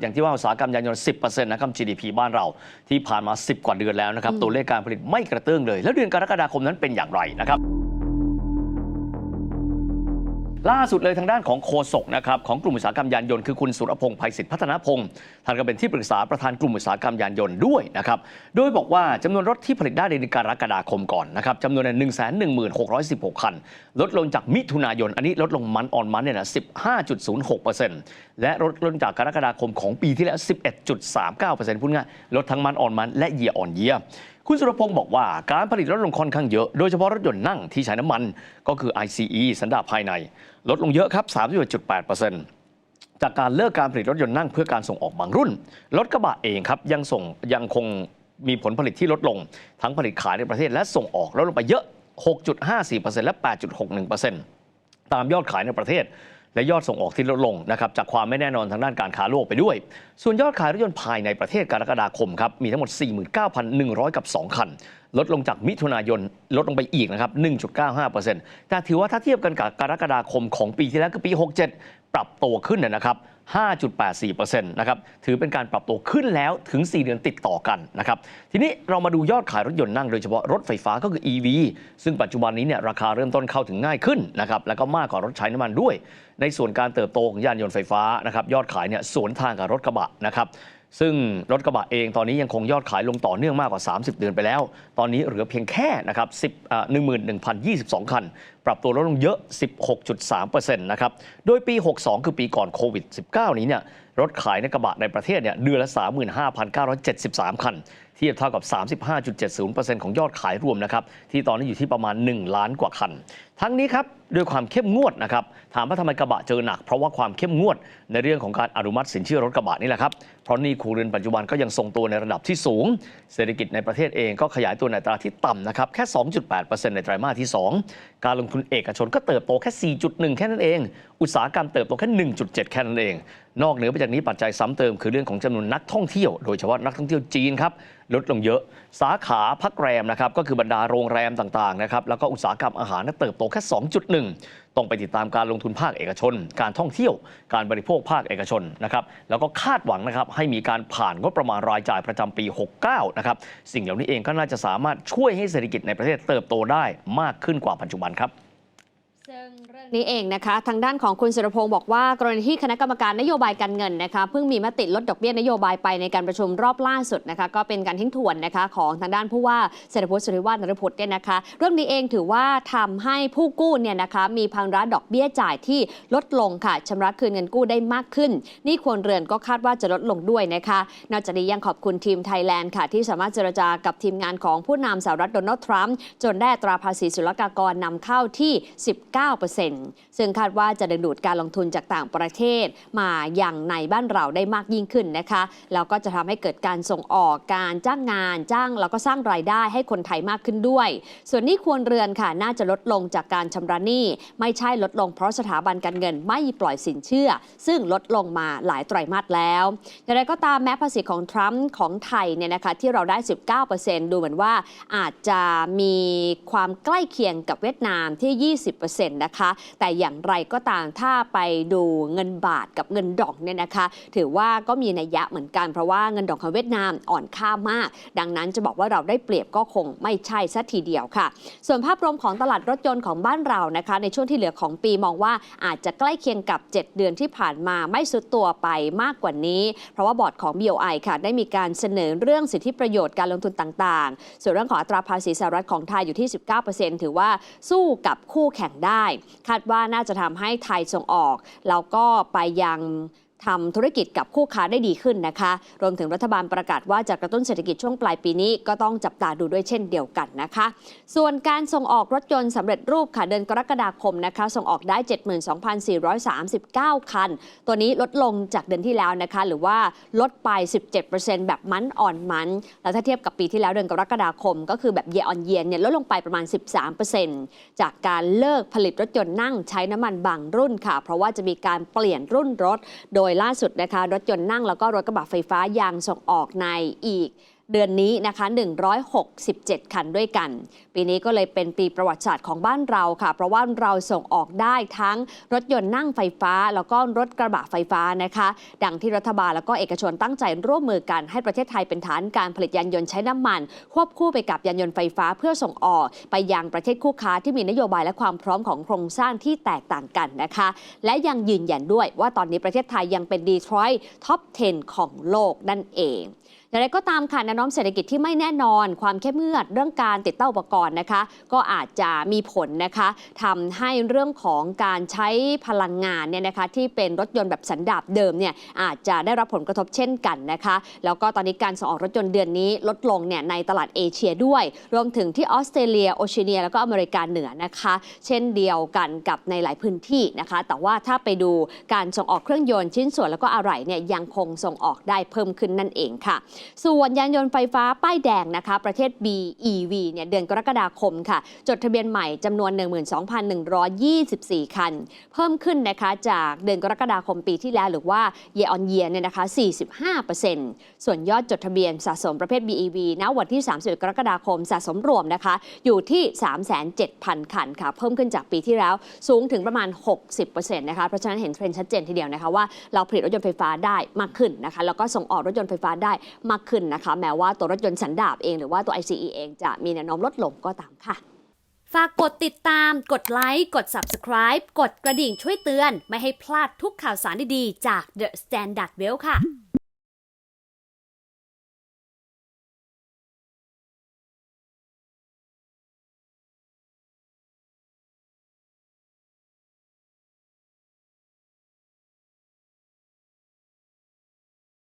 อย่างที่ว่าอุตสาหกรรมยานยนต์ 10%นะครับ GDP บ้านเรา ที่ผ่านมา 10 กว่าเดือนแล้วนะครับ ตัวเลขการผลิตไม่กระเตื้องเลย แล้วเดือนกรกฎาคมนั้นเป็นอย่างไรนะครับ ล่าสุดเลยทางด้านของโฆษกนะครับของกลุ่มอุตสาหกรรมยานยนต์คือคุณสุรพงศ์ภัยศิษฐ์พัฒนพงศ์ท่านก็เป็นที่ปรึกษาประธานกลุ่มอุตสาหกรรมยานยนต์ด้วยนะครับโดยบอกว่าจำนวนรถที่ผลิตได้ในเดือนกรกฎาคมก่อนนะครับจำนวนหนึ่งแสนหนึ่งหมื่นหกร้อยสิบหกคัน ลดลงจากมิถุนายน อันนี้ลดลงมันออนมันเนี่ยนะสิบห้าจุดศูนย์หกเปอร์เซ็นต์และลดลงจากกรกฎาคมของปีที่แล้วสิบเอ็ดจุดสามเก้าเปอร์เซ็นต์พูดง่ายลดทั้งมันออนมันและเยียออนเยีย คุณสุรพงศ์บอกว่าการผลิตลดลงค่อนข้างเยอะ โดยเฉพาะรถยนต์นั่งที่ใช้น้ำมัน ก็คือ ICE สันดาปภายใน ลดลงเยอะครับ 31.8%จากการเลิกการผลิตรถยนต์นั่งเพื่อการส่งออกบางรุ่น รถกระบะเองครับยังส่งยังคงมีผลผลิตที่ลดลง ทั้งผลิตขายในประเทศและส่งออกลดลงไปเยอะ 6.54%และ 8.61%ตามยอดขายในประเทศ และยอดส่งออกที่ลดลงนะครับจากความไม่แน่นอนทางด้านการค้าโลกไปด้วย ส่วนยอดขายรถยนต์ภายในประเทศกรกฎาคมครับมีทั้งหมด 49,100 กับ 2 คัน ลดลงจากมิถุนายนลดลงไปอีกนะครับ 1.95%แต่ถือว่าถ้าเทียบกันกับกรกฎาคมของปีที่แล้วคือปี 67 ปรับตัวขึ้นนะครับ 5.84%นะครับถือเป็นการปรับตัวขึ้นแล้วถึง 4 เดือนติดต่อกันนะครับทีนี้เรามาดูยอดขายรถยนต์นั่งโดยเฉพาะรถไฟฟ้าก็คือ EV ซึ่งปัจจุบันนี้เนี่ยราคาเริ่มต้นเข้าถึงง่ายขึ้นนะครับแล้วก็มากกว่ารถใช้น้ำมันด้วย ในส่วนการเติบโตของยานยนต์ไฟฟ้านะครับยอดขายเนี่ยสวนทางกับรถกระบะนะครับ ซึ่งรถกระบะเองตอนนี้ยังคงยอดขายลงต่อเนื่องมากกว่า 30 เดือนไปแล้ว ตอนนี้เหลือเพียงแค่นะครับ10อ่า11,022 คัน ปรับตัวลดลงเยอะ 16.3%นะครับ โดยปี 62 คือปีก่อนโควิด 19 นี้เนี่ยรถขายในกระบะในประเทศเนี่ยเดือนละ 35,973 คัน เทียบเท่ากับ 35.70%ของยอดขายรวมนะครับที่ตอนนี้อยู่ที่ประมาณ 1 ล้านกว่าคัน ทั้งนี้ครับด้วยความเข้มงวดนะครับถามว่าทำไมกระบะเจอหนัก เพราะว่าความเข้มงวดในเรื่องของการอนุมัติสินเชื่อรถกระบะนี่แหละครับเพราะนี่ครัวเรือนปัจจุบันก็ยังทรงตัวในระดับที่สูง เศรษฐกิจในประเทศเองก็ขยายตัวในตราที่ต่ำนะครับแค่ 2.8%ในไตรมาสที่ 2 การลงทุนเอกชนก็เติบโตแค่ 4.1 แค่นั้นเอง อุตสาหกรรมเติบโตแค่ 1.7 แค่นั้นเอง นอกเหนือไปจากนี้ปัจจัยซ้ำเติมคือเรื่องของจำนวนนักท่องเที่ยว โดยเฉพาะนักท่องเที่ยวจีนครับลดลงเยอะ สาขาพักแรมนะครับก็คือบรรดาโรงแรมต่างๆนะครับแล้วก็อุตสาหกรรมอาหารนั้นเติบโตแค่ 2.1 ต้องไปติดตามการลงทุนภาคเอกชน การท่องเที่ยว การบริโภคภาคเอกชนนะครับแล้วก็คาดหวังนะครับให้มีการผ่านงบประมาณรายจ่ายประจำปี 69 นะครับสิ่งเหล่านี้เองก็น่าจะสามารถช่วยให้เศรษฐกิจในประเทศเติบโตได้มากขึ้นกว่าปัจจุบันครับซึ่งเรื่อง นี้เองนะคะ ทางด้านของคุณสุรพงศ์บอกว่ากรณีที่คณะกรรมการนโยบายการเงินนะคะเพิ่งมีมติลดดอกเบี้ยนโยบายไปในการประชุมรอบล่าสุดนะคะก็เป็นการทิ้งทวนนะคะของทางด้านผู้ว่าเศรษฐพุทธสุริวัฒนรพุทธเนี่ยนะคะ เรื่องนี้เองถือว่าทำให้ผู้กู้เนี่ยนะคะมีภาระดอกเบี้ยจ่ายที่ลดลงค่ะชำระคืนเงินกู้ได้มากขึ้น นี่ควรเรือนก็คาดว่าจะลดลงด้วยนะคะนอกจากนี้ยังขอบคุณทีมไทยแลนด์ค่ะที่สามารถเจรจากับทีมงานของผู้นำสหรัฐโดนัลด์ทรัมป์จนได้ตราภาษีศุลกากรนำเข้าที่ 19ซึ่งคาดว่าจะดึงดูดการลงทุนจากต่างประเทศ มาอย่างในบ้านเราได้มากยิ่งขึ้นนะคะ แล้วก็จะทำให้เกิดการส่งออกการจ้างงานจ้างแล้วก็สร้างรายได้ให้คนไทยมากขึ้นด้วย ส่วนนี้ควรเรือนค่ะน่าจะลดลงจากการชำระหนี้ ไม่ใช่ลดลงเพราะสถาบันการเงินไม่ปล่อยสินเชื่อ ซึ่งลดลงมาหลายไตรมาสแล้วอย่างไรก็ตามแม้ภาษีของทรัมป์ของไทยเนี่ยนะคะที่เราได้ 19%ดูเหมือนว่าอาจจะมีความใกล้เคียงกับเวียดนามที่ 20%นะคะ แต่อย่างไรก็ตามถ้าไปดูเงินบาทกับเงินดอกเนี่ยนะคะ ถือว่าก็มีนัยยะเหมือนกันเพราะว่าเงินดอกของเวียดนามอ่อนค่ามาก ดังนั้นจะบอกว่าเราได้เปรียบก็คงไม่ใช่สัทีเดียวค่ะ ส่วนภาพรวมของตลาดรถยนต์ของบ้านเรานะคะ ในช่วงที่เหลือของปีมองว่าอาจจะใกล้เคียงกับ 7 เดือนที่ผ่านมาไม่สุดตัวไปมากกว่านี้ เพราะว่าบอร์ดของ BOI ค่ะ ได้มีการเสนอเรื่องสิทธิประโยชน์การลงทุนต่างๆ ส่วนเรื่องของอัตราภาษีสหรัฐของไทยอยู่ที่ 19%ถือว่าสู้กับคู่แข่งได้คาดว่าน่าจะทำให้ไทยส่งออก แล้วก็ไปยัง ทำธุรกิจกับคู่ค้าได้ดีขึ้นนะคะ รวมถึงรัฐบาลประกาศว่าจะกระตุ้นเศรษฐกิจช่วงปลายปีนี้ก็ต้องจับตาดูด้วยเช่นเดียวกันนะคะ ส่วนการส่งออกรถยนต์สำเร็จรูปค่ะเดือนกรกฎาคมนะคะ ส่งออกได้ 72,439 คัน ตัวนี้ลดลงจากเดือนที่แล้วนะคะ หรือว่าลดไป 17%แบบมันอ่อนมัน แล้วถ้าเทียบกับปีที่แล้วเดือนกรกฎาคม ก็คือแบบเยออนเยนเนี่ยลดลงไปประมาณ 13%จากการเลิกผลิตรถยนต์นั่งใช้น้ำมันบางรุ่นค่ะ เพราะว่าจะมีการเปลี่ยนรุ่นรถโดยล่าสุดนะคะ รถยนต์นั่งแล้วก็รถกระบะไฟฟ้ายางส่งออกในอีก เดือนนี้นะคะ 167 คันด้วยกัน ปีนี้ก็เลยเป็นปีประวัติศาสตร์ของบ้านเราค่ะ เพราะว่าเราส่งออกได้ทั้งรถยนต์นั่งไฟฟ้า แล้วก็รถกระบะไฟฟ้านะคะ ดังที่รัฐบาลแล้วก็เอกชนตั้งใจร่วมมือกันให้ประเทศไทยเป็นฐานการผลิตยานยนต์ใช้น้ำมัน ควบคู่ไปกับยานยนต์ไฟฟ้าเพื่อส่งออก ไปยังประเทศคู่ค้าที่มีนโยบายและความพร้อมของโครงสร้างที่แตกต่างกันนะคะ และยังยืนยันด้วยว่าตอนนี้ประเทศไทยยังเป็นดีทรอยต์ท็อป 10 ของโลกนั่นเอง อย่างไรก็ตามค่ะแนวโน้มเศรษฐกิจที่ไม่แน่นอน ความเข้มงวดเรื่องการติดตั้งอุปกรณ์นะคะ ก็อาจจะมีผลนะคะทำให้เรื่องของการใช้พลังงานเนี่ยนะคะที่เป็นรถยนต์แบบสันดาปเดิมเนี่ยอาจจะได้รับผลกระทบเช่นกันนะคะ แล้วก็ตอนนี้การส่งออกรถยนต์เดือนนี้ลดลงเนี่ยในตลาดเอเชียด้วย รวมถึงที่ออสเตรเลียโอเชียเนีย แล้วก็อเมริกาเหนือนะคะ เช่นเดียวกันกับในหลายพื้นที่นะคะ แต่ว่าถ้าไปดูการส่งออกเครื่องยนต์ชิ้นส่วนแล้วก็อะไหล่เนี่ยยังคงส่งออกได้เพิ่มขึ้นนั่นเองค่ะส่วนยานยนต์ไฟฟ้าป้ายแดงนะคะ ประเทศ BEV เนี่ยเดือนกรกฎาคมค่ะ จดทะเบียนใหม่จำนวน 12,124 คัน เพิ่มขึ้นนะคะจากเดือนกรกฎาคมปีที่แล้วหรือว่า year on year เนี่ยนะคะ 45%ส่วนยอดจดทะเบียนสะสมประเภท BEV ณวันที่ 31 กรกฎาคมสะสมรวมนะคะ อยู่ที่ 307,000 คันค่ะ เพิ่มขึ้นจากปีที่แล้วสูงถึงประมาณ 60%นะคะ เพราะฉะนั้นเห็นเทรนด์ชัดเจนทีเดียวนะคะว่าเราผลิตรถยนต์ไฟฟ้าได้มากขึ้นนะคะ แล้วก็ส่งออกรถยนต์ไฟฟ้าได้มากขึ้นนะคะ แม้ว่าตัวรถยนต์สันดาปเองหรือว่าตัว ICE เองจะมีแนวโน้มลดลงก็ตามค่ะ ฝากกดติดตาม กดไลค์ กด Subscribe กดกระดิ่งช่วยเตือน ไม่ให้พลาดทุกข่าวสารดีๆ จาก The Standard Well ค่ะ